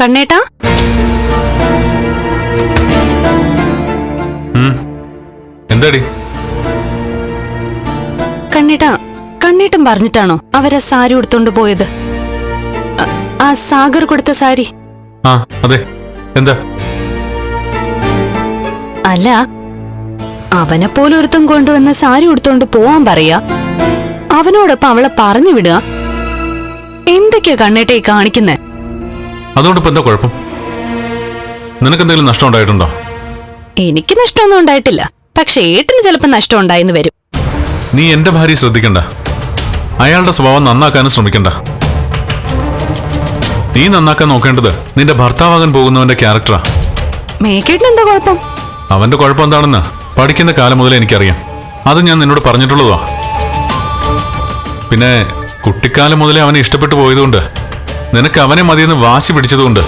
കണ്ണേട്ടാ. എന്താടി? കണ്ണേട്ടാ കണ്ണേട്ടൻ പറഞ്ഞിട്ടാണോ അവരെ സാരി ഉടുത്തോണ്ട് പോയത്? ആ സാഗർ കൊടുത്ത സാരി. ആ അതെ. എന്താ? അല്ല അവനെ പോലെ ഒരുത്തം കൊണ്ടുവന്ന സാരി ഉടുത്തോണ്ട് പോവാൻ പറയാ. അവനോടൊപ്പം അവളെ പറഞ്ഞു വിടുക. എന്തൊക്കെയാ കണ്ണേട്ടേ കാണിക്കുന്നേ? അതുകൊണ്ട് ഇപ്പൊ എന്താ കുഴപ്പം? നിനക്ക് എന്തെങ്കിലും നഷ്ടം ഉണ്ടായിട്ടുണ്ടോ എനിക്ക് നഷ്ടമൊന്നും ഉണ്ടായിട്ടില്ല. പക്ഷെ ഏട്ടന് ചിലപ്പോ നഷ്ടം ഉണ്ടായെന്ന് വരും. നീ എന്റെ ഭാര്യ ശ്രദ്ധിക്കണ്ട. അയാളുടെ സ്വഭാവം നന്നാക്കാനും ശ്രമിക്കണ്ട. നീ നന്നാക്കാൻ നോക്കേണ്ടത് നിന്റെ ഭർത്താവാകാൻ പോകുന്നവന്റെ ക്യാരക്ടറാ. മേക്കേട്ടിന് എന്താ കുഴപ്പം? അവന്റെ കുഴപ്പം എന്താണെന്ന് പഠിക്കുന്ന കാലം മുതലേ എനിക്കറിയാം. അത് ഞാൻ നിന്നോട് പറഞ്ഞിട്ടുള്ളതാ പിന്നെ കുട്ടിക്കാലം മുതലേ അവനെ ഇഷ്ടപ്പെട്ടു പോയതുകൊണ്ട് നിനക്ക് അവനെ മതിയെന്ന് വാശി പിടിച്ചതുകൊണ്ട്.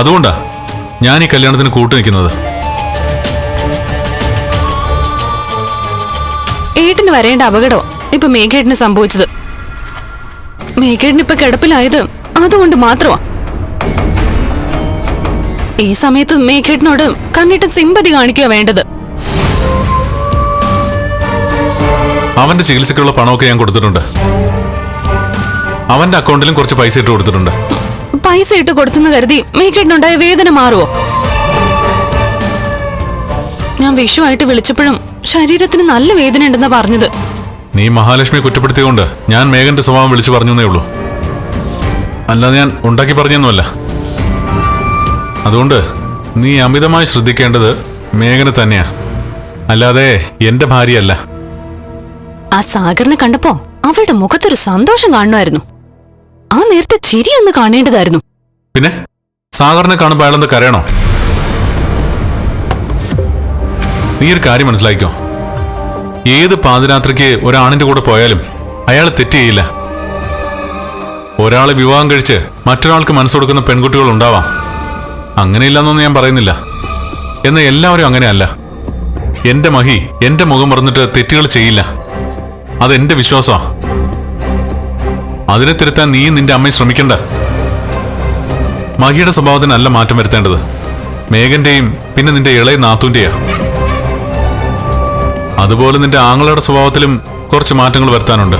അതുകൊണ്ടാ ഞാൻ ഈ കല്യാണത്തിന് കൂട്ടു നിൽക്കുന്നത്. ഏട്ടന് വരേണ്ട അപകടം ഇപ്പൊ മേഘേട്ടിന് സംഭവിച്ചത്. മേഘേട്ടിന് ഇപ്പൊ കിടപ്പിലായത് അതുകൊണ്ട് മാത്രമാ. ഈ സമയത്ത് മേഘേട്ടിനോട് കണ്ണിട്ട് സിമ്പതി കാണിക്കുക വേണ്ടത്. അവന്റെ ചികിത്സയ്ക്കുള്ള പണമൊക്കെ ഞാൻ കൊടുത്തിട്ടുണ്ട്. അവന്റെ അക്കൗണ്ടിലും കുറച്ച് പൈസ ഇട്ട് കൊടുത്തിട്ടുണ്ട്. പൈസ ഇട്ട് കൊടുത്തെന്ന് കരുതി മേഘേട്ടിനുണ്ടായ വേദന മാറുമോ ഞാൻ വിഷുവായിട്ട് വിളിച്ചപ്പോഴും ശരീരത്തിന് നല്ല വേദന ഉണ്ടെന്നാ പറഞ്ഞത്. നീ മഹാലക്ഷ്മിയെ കുറ്റപ്പെടുത്തിയതുകൊണ്ട് ഞാൻ മേഘന്റെ സ്വഭാവം വിളിച്ചു പറഞ്ഞേ ഉള്ളൂ. അല്ലാതെ ഞാൻ ഉണ്ടാക്കി പറഞ്ഞൊന്നുമല്ല. അതുകൊണ്ട് നീ അമിതമായി ശ്രദ്ധിക്കേണ്ടത് മേഘനെ തന്നെയാ. അല്ലാതെ എന്റെ ഭാര്യയല്ല. ആ സാഗറിനെ കണ്ടപ്പോ അവളുടെ മുഖത്തൊരു സന്തോഷം കാണുമായിരുന്നു. ആ നേരത്തെ ചിരി ഒന്ന് കാണേണ്ടതായിരുന്നു. പിന്നെ? സാഗറിനെ കാണുമ്പോൾ അയാളെന്ത് കരയണോ? നീ ഒരു കാര്യം മനസ്സിലാക്കിക്കോ ഏത് പാതിരാത്രിക്ക് ഒരാണിന്റെ കൂടെ പോയാലും അയാൾ തെറ്റ് ചെയ്യില്ല. ഒരാളെ വിവാഹം കഴിച്ച് മറ്റൊരാൾക്ക് മനസ്സ് കൊടുക്കുന്ന പെൺകുട്ടികൾ ഉണ്ടാവാം. അങ്ങനെയില്ലെന്നൊന്നും ഞാൻ പറയുന്നില്ല. എന്നാൽ എല്ലാവരും അങ്ങനെയല്ല. എന്റെ മഹി എന്റെ മുഖം മറന്നിട്ട് തെറ്റുകൾ ചെയ്യില്ല. അതെന്റെ വിശ്വാസമാണ് അതിനെ തിരുത്താൻ നീയും നിന്റെ അമ്മയും ശ്രമിക്കണ്ട. മഹിയുടെ സ്വഭാവത്തിനല്ല മാറ്റം വരുത്തേണ്ടത്. മേഘന്റെയും പിന്നെ നിന്റെ ഇളയ നാത്തൂന്റെയാ. അതുപോലെ നിന്റെ ആങ്ങളുടെ സ്വഭാവത്തിലും കുറച്ച് മാറ്റങ്ങൾ വരുത്താനുണ്ട്.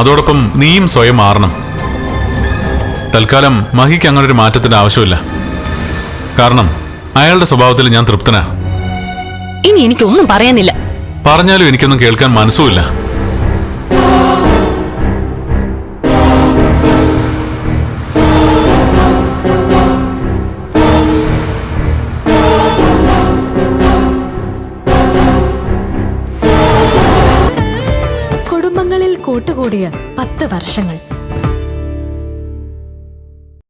അതോടൊപ്പം നീയും സ്വയം മാറണം. തൽക്കാലം മഹിക്ക് അങ്ങനെ ഒരു മാറ്റത്തിന്റെ ആവശ്യമില്ല. കാരണം അയാളുടെ സ്വഭാവത്തിൽ ഞാൻ തൃപ്തനാ. ഇനി എനിക്കൊന്നും പറയാനില്ല. പറഞ്ഞാലും എനിക്കൊന്നും കേൾക്കാൻ മനസ്സുമില്ല. കുടുംബങ്ങളിൽ കൂട്ടുകൂടിയ പത്ത് വർഷങ്ങൾ.